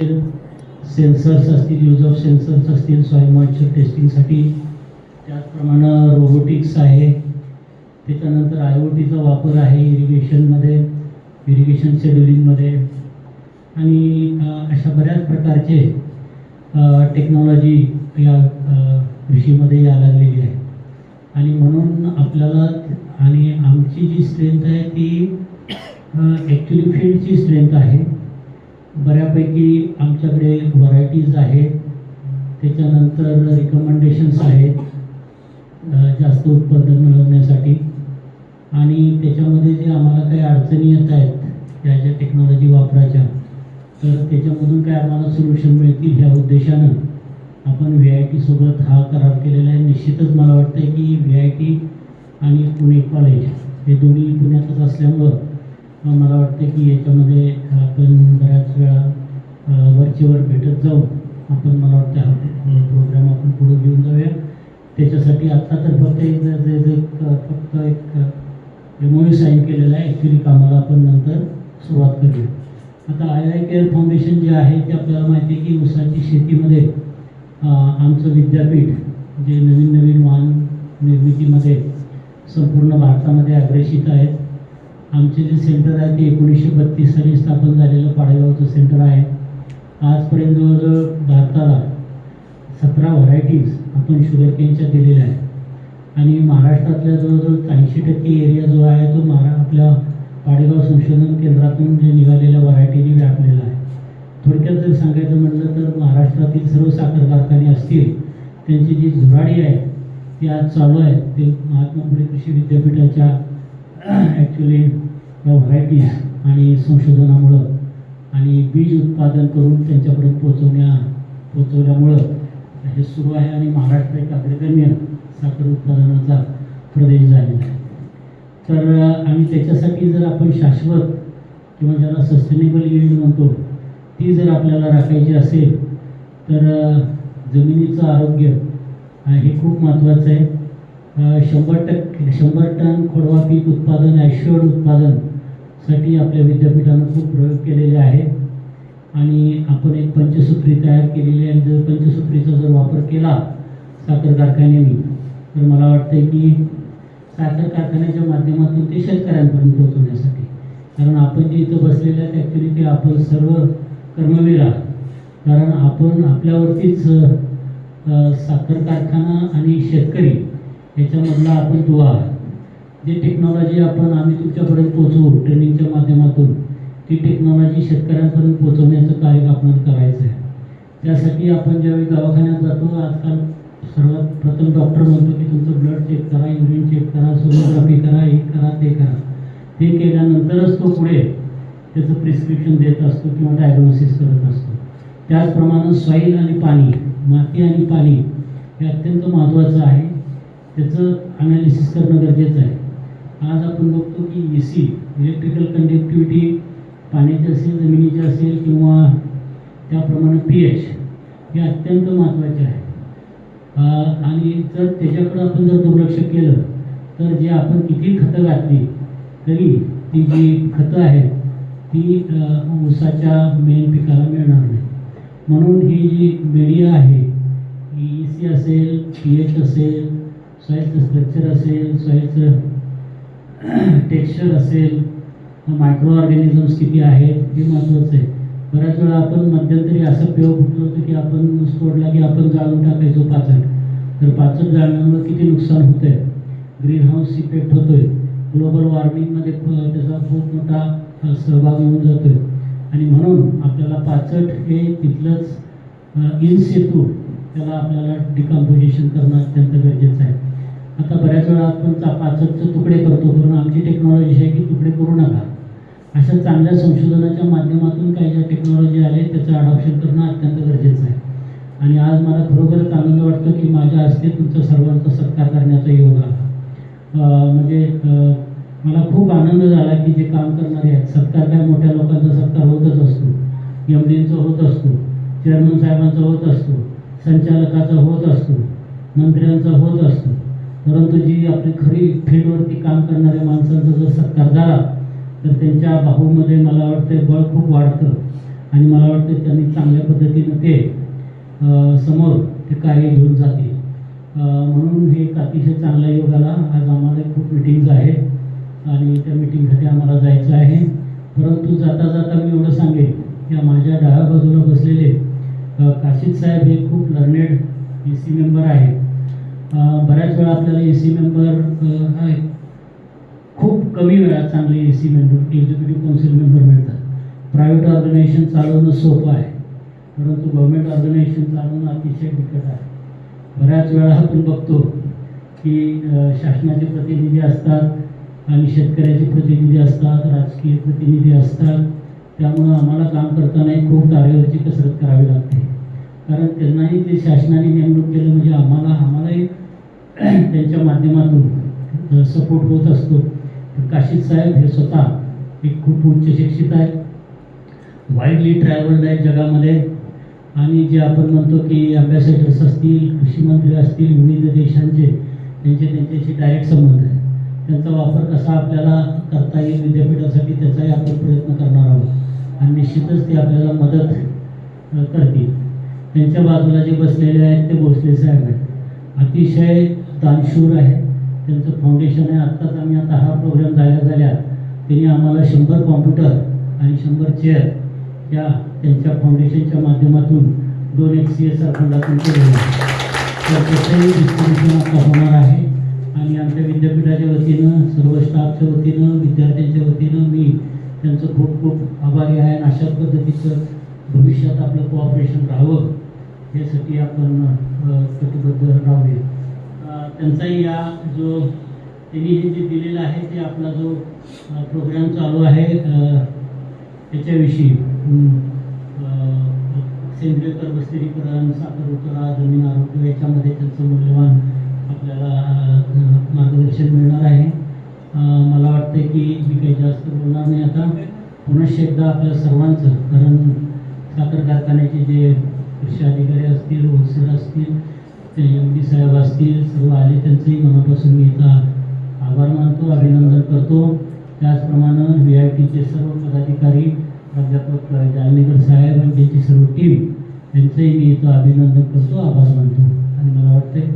Sensors असतील use of sensors असतील soil moisture टेस्टिंगसाठी त्याचप्रमाणे रोबोटिक्स आहे. त्याच्यानंतर आय ओ टीचा वापर आहे इरिगेशनमध्ये इरिगेशन शेड्युलिंगमध्ये आणि अशा बऱ्याच प्रकारचे टेक्नॉलॉजी या कृषीमध्ये या लागलेली आहे. आणि म्हणून आपल्याला आणि आमची जी स्ट्रेंथ आहे ती ॲक्च्युली फील्डची स्ट्रेंथ आहे. बऱ्यापैकी आमच्याकडे व्हरायटीज आहेत. त्याच्यानंतर रिकमेंडेशन्स आहेत जास्त उत्पादन मिळवण्यासाठी. आणि त्याच्यामध्ये जे आम्हाला काही अडचणी येत आहेत त्या ज्या टेक्नॉलॉजी वापरायच्या तर त्याच्यामधून काय आम्हाला सोल्युशन मिळतील ह्या उद्देशानं आपण व्ही आय टीसोबत हा करार केलेला आहे. निश्चितच मला वाटतं आहे की व्ही आय टी आणि पुणे कॉलेज हे दोन्ही पुण्यातच असल्यामुळं मला वाटतं की याच्यामध्ये आपण बऱ्याच वेळा वरचेवर भेटत जाऊन आपण मला वाटतं हा प्रोग्राम आपण पुढे घेऊन जाऊया. त्याच्यासाठी आत्ता तर फक्त एक फक्त एक एम साईन केलेला आहे. ॲक्च्युली कामाला आपण नंतर सुरुवात करूया. आता आय आय केअर फाउंडेशन जे आहे ते आपल्याला माहिती आहे की ऊसाची शेतीमध्ये आमचं विद्यापीठ जे नवीन नवीन वाहन निर्मितीमध्ये संपूर्ण भारतामध्ये अग्रेषित आहेत. आमचे जे सेंटर आहे ते एकोणीसशे बत्तीस साली स्थापन झालेलं पाडेगावचं सेंटर आहे. आजपर्यंत जवळजवळ भारताला सतरा व्हरायटीज आपण शुगर केनच्या दिलेल्या आहेत. आणि महाराष्ट्रातल्या जवळजवळ ऐंशी टक्के एरिया जो आहे तो महारा आपल्या पाडेगाव संशोधन केंद्रातून जे निघालेल्या व्हरायटीने व्यापलेला आहे. थोडक्यात जर सांगायचं म्हटलं तर महाराष्ट्रातील सर्व साखर कारखाने असतील त्यांची जी झुराडी आहे ती आज चालू आहे ते महात्मा फुले कृषी विद्यापीठाच्या ॲक्च्युली या व्हरायटी आणि संशोधनामुळं आणि बीज उत्पादन करून त्यांच्यापर्यंत पोचवण्या पोचवल्यामुळं हे सुरू आहे आणि महाराष्ट्र एक अग्रगण्य साखर उत्पादनाचा प्रदेश झालेला आहे. तर आणि त्याच्यासाठी जर आपण शाश्वत किंवा ज्याला सस्टेनेबल यील्ड म्हणतो ती जर आपल्याला राखायची असेल तर जमिनीचं आरोग्य हे खूप महत्त्वाचं आहे. शंभर टक्के शंभर टन खोडवा पीक उत्पादन ॲश्युअर्ड उत्पादनसाठी आपल्या विद्यापीठानं खूप प्रयोग केलेले आहे. आणि आपण एक पंचसूत्री तयार केलेली आहे. जर पंचसूत्रीचा जर वापर केला साखर कारखान्यानी तर मला वाटतं की साखर कारखान्याच्या माध्यमातून ते शेतकऱ्यांपर्यंत पोहोचवण्यासाठी. कारण आपण जे इथं बसलेले आहेत ॲक्च्युली ते आपण सर्व कर्मवीर आहात. कारण आपण आपल्यावरतीच साखर कारखाना आणि शेतकरी याच्यामधला आपण दुवा आहात. जे टेक्नॉलॉजी आपण आम्ही तुमच्यापर्यंत पोचवू ट्रेनिंगच्या माध्यमातून ती टेक्नॉलॉजी शेतकऱ्यांपर्यंत पोचवण्याचं कार्य आपल्याला करायचं आहे. त्यासाठी आपण ज्यावेळी दवाखान्यात जातो आजकाल सर्वात प्रथम डॉक्टर म्हणतो की तुमचं ब्लड चेक करा युरिन चेक करा सोनोग्राफी करा हे करा ते करा. ते केल्यानंतरच तो पुढे त्याचं प्रिस्क्रिप्शन देत असतो किंवा डायग्नोसिस करत असतो. त्याचप्रमाणे सॉईल आणि पाणी माती आणि पाणी हे अत्यंत महत्त्वाचं आहे. त्याचं अनालिसिस करणं गरजेचं आहे. आज आपण बघतो की ई सी इलेक्ट्रिकल कंडक्टिव्हिटी पाण्याची असेल जमिनीची असेल किंवा त्याप्रमाणे पी एच हे अत्यंत महत्त्वाचे आहे. आणि जर त्याच्याकडं आपण जर दुर्लक्ष केलं तर जे आपण किती खतं घातली तरी ती जी खतं आहेत ती ऊसाच्या मेन पिकाला मिळणार नाही. म्हणून ही जी मीडिया आहे ई सी असेल पी एच असेल सॉईलचं स्ट्रक्चर असेल सॉईलचं टेक्स्चर असेल मायक्रो ऑर्गॅनिझम्स किती आहेत हे महत्त्वाचं आहे. बऱ्याच वेळा आपण मध्यंतरी असं पेव फुटलं होतं की आपण ऊस तोडला की आपण जाळून टाकायचो पाचन. तर पाचन जाळण्यामुळे किती नुकसान होतं आहे ग्रीन हाऊस इफेक्ट होतोय ग्लोबल वॉर्मिंगमध्ये त्याचा खूप मोठा सहभाग होऊन जातोय. आणि म्हणून आपल्याला पाचट हे तिथलंच इन सेतू त्याला आपल्याला डिकम्पोजिशन करणं अत्यंत गरजेचं आहे. आता बऱ्याच वेळा आपण चा तुकडे करतो करून आमची टेक्नॉलॉजी आहे की तुकडे करू नका. अशा चांगल्या संशोधनाच्या माध्यमातून काही ज्या टेक्नॉलॉजी आले त्याचं अडॉप्शन करणं अत्यंत गरजेचं आहे. आणि आज मला खरोखरच आनंद वाटतो की माझ्या हस्ते तुमचा सर्वांचा सत्कार करण्याचा योग आला. म्हणजे मला खूप आनंद झाला की जे काम करणारे आहेत सत्कार काय मोठ्या लोकांचा सत्कार होतच असतो. एम डींचा होत असतो चेअरमन साहेबांचा होत असतो संचालकाचा होत असतो मंत्र्यांचा होत असतो. परंतु जी आपली खरी फील्डवरती काम करणाऱ्या माणसांचा जर सत्कार झाला तर त्यांच्या बाहूमध्ये मला वाटतं बळ खूप वाढतं. आणि मला वाटतं त्यांनी चांगल्या पद्धतीनं ते समोर ते कार्य घेऊन जातील. म्हणून हे एक अतिशय चांगला योग आला आज आम्हाला खूप मिटिंग्ज आहेत. आणि त्या मिटिंगसाठी आम्हाला जायचं आहे. परंतु जाता जाता मी एवढं सांगेन की माझ्या डाव्या बाजूला बसलेले काशीद साहेब हे खूप लर्नेड ए सी मेंबर आहेत. बऱ्याच वेळा आपल्याला ए सी मेंबर खूप कमी वेळात चांगले A C member executive council member मिळतात. प्रायव्हेट ऑर्गनायझेशन चालवणं सोपं आहे परंतु गव्हर्मेंट ऑर्गनायझेशन चालवणं अतिशय बिकट आहे. बऱ्याच वेळा आपण बघतो की शासनाचे प्रतिनिधी असतात आणि शेतकऱ्याचे प्रतिनिधी असतात राजकीय प्रतिनिधी असतात. त्यामुळं आम्हाला काम करतानाही खूप तारेवरची कसरत करावी लागते. कारण त्यांनाही ते शासनाने नेमणूक केलं म्हणजे आम्हाला आम्हालाही त्यांच्या माध्यमातून सपोर्ट होत असतो. काशीद साहेब हे स्वतः एक खूप उच्च शिक्षित आहेत. वाईडली ट्रॅव्हल्ड आहेत जगामध्ये. आणि जे आपण म्हणतो की अम्बॅसेडर्स असतील कृषी मंत्री असतील विविध देशांचे त्यांचे त्यांच्याशी डायरेक्ट संबंध आहे त्यांचा वापर कसा आपल्याला करता येईल विद्यापीठासाठी त्याचाही आपण प्रयत्न करणार आहोत. आणि निश्चितच ते आपल्याला मदत करतील. त्यांच्या बाजूला जे बसलेले आहेत ते भोसले साहेब आहेत. अतिशय दानशूर आहे त्यांचं फाउंडेशन आहे. आत्ताच आम्ही आता हा प्रोग्राम झाल्या झाल्या त्यांनी आम्हाला शंभर कॉम्प्युटर आणि शंभर चेअर या त्यांच्या फाउंडेशनच्या माध्यमातून दोन एक सी एस आर फंडातून केलेलं तर त्याचंही डिस्ट्रीब्युशन आता होणार आहे. आणि आमच्या विद्यापीठाच्या वतीनं सर्व स्टाफच्या वतीनं विद्यार्थ्यांच्या वतीनं मी त्यांचं खूप खूप आभारी आहे आणि अशा पद्धतीचं भविष्यात आपलं कोऑपरेशन राहावं. यासाठी आपण कटिबद्ध राहूया. त्यांचाही या जो त्यांनी हे जे दिलेलं आहे ते आपला जो प्रोग्राम चालू आहे त्याच्याविषयी. सेंद्रिय कर साखर उतरा जमीन आरोग्य याच्यामध्ये त्यांचं मूल्यवान आपल्याला मार्गदर्शन मिळणार आहे. मला वाटतं की मी काही जास्त बोलणार नाही आता. पुनश्च एकदा आपल्या सर्वांचं कारण साखर कारखान्याचे जे कृषी अधिकारी असतील होलसेल असतील ते एम डी साहेब असतील सर्व आले त्यांचंही मनापासून मी इथं आभार मानतो अभिनंदन करतो. त्याचप्रमाणे व्ही आय टीचे सर्व पदाधिकारी प्राध्यापक जालनेकर साहेब आणि त्यांची सर्व टीम यांचंही मी इथं अभिनंदन करतो आभार मानतो. आणि मला वाटतं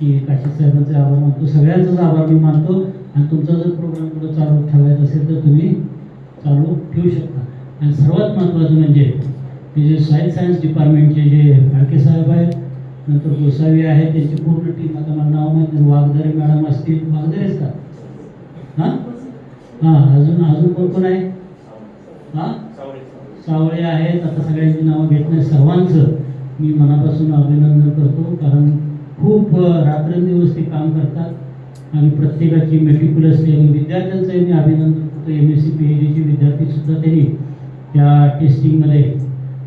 की काशी साहेबांचे आभार मानतो. सगळ्यांचाच आभार मी मानतो. आणि तुमचा जर प्रोग्राम पुढे चालू ठेवायचा असेल तर तुम्ही चालू ठेवू शकता. आणि सर्वात महत्त्वाचं म्हणजे हे जे सॉईल सायन्स डिपार्टमेंटचे जे फाळके साहेब आहेत नंतर गोसावी आहे त्यांची पूर्ण टीम आता मला नाव माहीत नाही वाघदारे मॅडम असतील. वाघदरेच का? हां? हां अजून अजून कोण कोण आहे? हां? सावळे आहेत. आता सगळ्यांची नावं घेत नाही. सर्वांचं मी मनापासून अभिनंदन करतो कारण खूप रात्रंदिवस ते काम करतात आणि प्रत्येकाची मेटिक्युलसली आणि विद्यार्थ्यांचंही मी अभिनंदन करतो. M S C P H डीचे विद्यार्थीसुद्धा त्यांनी त्या टेस्टिंगमध्ये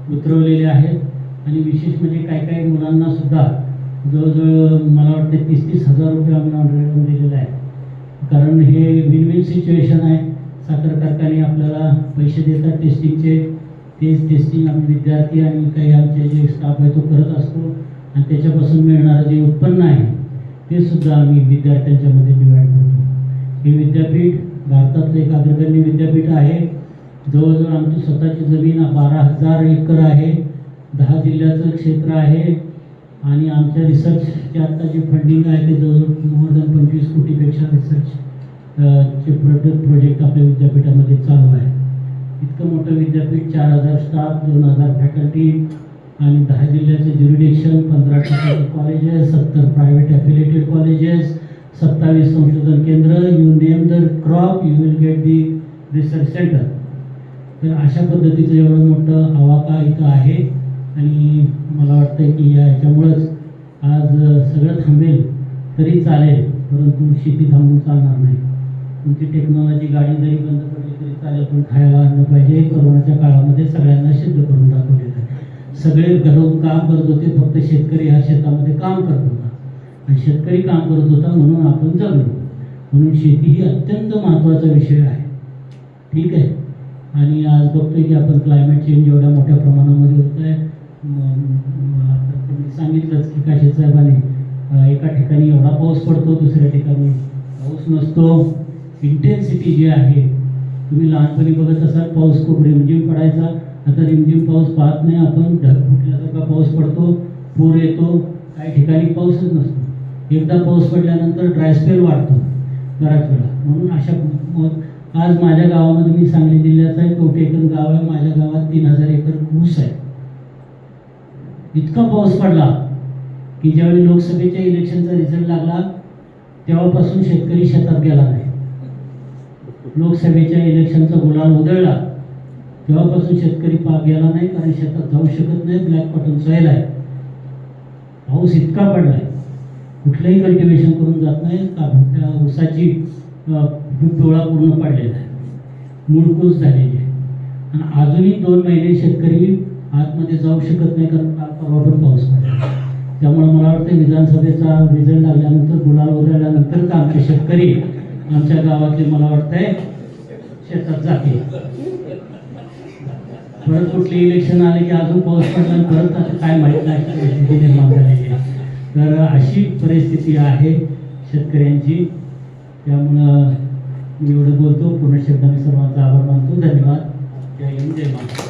उतरवलेले आहेत. आणि विशेष म्हणजे काही काही मुलांना सुद्धा जवळजवळ मला वाटते तीस तीस हजार रुपये आम्ही ऑनलाईन दिलेलं आहे कारण हे विन विन सिच्युएशन आहे. साखर कारखाने आपल्याला पैसे देतात टेस्टिंगचे तेच टेस्टिंग आम्ही विद्यार्थी आणि काही आमचे जे स्टाफ आहे तो करत असतो. आणि त्याच्यापासून मिळणारं जे उत्पन्न आहे ते सुद्धा आम्ही विद्यार्थ्यांच्यामध्ये डिवाईड करतो. हे विद्यापीठ भारतातलं एक अग्रगण्य विद्यापीठ आहे. जवळजवळ आमची स्वतःची जमीन बारा हजार एकर आहे दहा जिल्ह्याचं क्षेत्र आहे आणि आमच्या रिसर्चचे आत्ता जे फंडिंग आहे ते जवळजवळ मोर दॅन पंचवीस कोटीपेक्षा रिसर्च चे प्रोजेक्ट प्रोजेक्ट आपल्या विद्यापीठामध्ये चालू आहे. इतकं मोठं विद्यापीठ चार हजार स्टाफ दोन हजार फॅकल्टी आणि दहा जिल्ह्याचे ज्युरिडिक्शन पंधरा टक्के कॉलेजेस सत्तर प्रायव्हेट ॲफिलेटेड कॉलेजेस सत्तावीस संशोधन केंद्र you name the crop you will get the research centre तर अशा पद्धतीचं एवढं मोठं आवाका इथं आहे? आणि मला वाटतं की या ह्याच्यामुळंच आज सगळं थांबेल तरी चालेल परंतु शेती थांबून चालणार नाही. तुमची टेक्नॉलॉजी गाडी जरी बंद पडली तरी चालेल पण खायला आणलं पाहिजे. कोरोनाच्या काळामध्ये सगळ्यांना सिद्ध करून दाखवलेलं आहे. सगळे घरून काम करत होते फक्त शेतकरी हा शेतामध्ये काम करत होता. आणि शेतकरी काम करत होता म्हणून आपण जगलो. म्हणून शेती ही अत्यंत महत्त्वाचा विषय आहे. ठीक आहे? आणि आज बघतोय की आपण क्लायमेट चेंज एवढ्या मोठ्या प्रमाणामध्ये होत आहे आता तुम्ही सांगितलंच की काशी साहेबांनी एका ठिकाणी एवढा पाऊस पडतो दुसऱ्या ठिकाणी पाऊस नसतो. इंटेन्सिटी जी आहे तुम्ही लहानपणी बघत असाल पाऊस खूप रिमझिम पडायचा. आता रिमझिम पाऊस पाहत नाही आपण ढग फुटल्यासारखा पाऊस पडतो पूर येतो काही ठिकाणी पाऊसच नसतो. एकदा पाऊस पडल्यानंतर ड्रायस्पेल वाढतो बऱ्याच वेळा. म्हणून अशा मग आज माझ्या गावामध्ये मी सांगली जिल्ह्याचा आहे कोटेकर गाव आहे. माझ्या गावात तीन हजार एकर ऊस आहे. इतका पाऊस पडला की ज्यावेळी लोकसभेच्या इलेक्शनचा रिझल्ट लागला तेव्हापासून शेतकरी शेतात गेला नाही. लोकसभेच्या इलेक्शनचा गुलाल उधळला. तेव्हापासून शेतकरी पाक गेला नाही कारण शेतात जाऊ शकत नाही. ब्लॅक कॉटन सॉईल आहे. पाऊस इतका पडलाय. कुठलंही कल्टिवेशन करून जात नाही. का ऊसाची पिवळा पूर्ण पडलेला आहे मूळकूस झालेली आहे आणि अजूनही दोन महिने शेतकरी आतमध्ये जाऊ शकत नाही कारण काल परवा पण पाऊस पडला. त्यामुळे मला वाटतं विधानसभेचा रिझल्ट लागल्यानंतर गुलाल उधळल्यानंतर आमचे शेतकरी आमच्या गावातले मला वाटतंय शेतात जातील. परत कुठले इलेक्शन आले की अजून पाऊस पडला परत आता काय माहीत नाही. परिस्थिती निर्माण झालेली आहे. तर अशी परिस्थिती आहे शेतकऱ्यांची. त्यामुळं मी एवढं बोलतो. पुन्हा शब्द मी सर्वांचा आभार मानतो. धन्यवाद. जय हिंद जय महाराष्ट्र.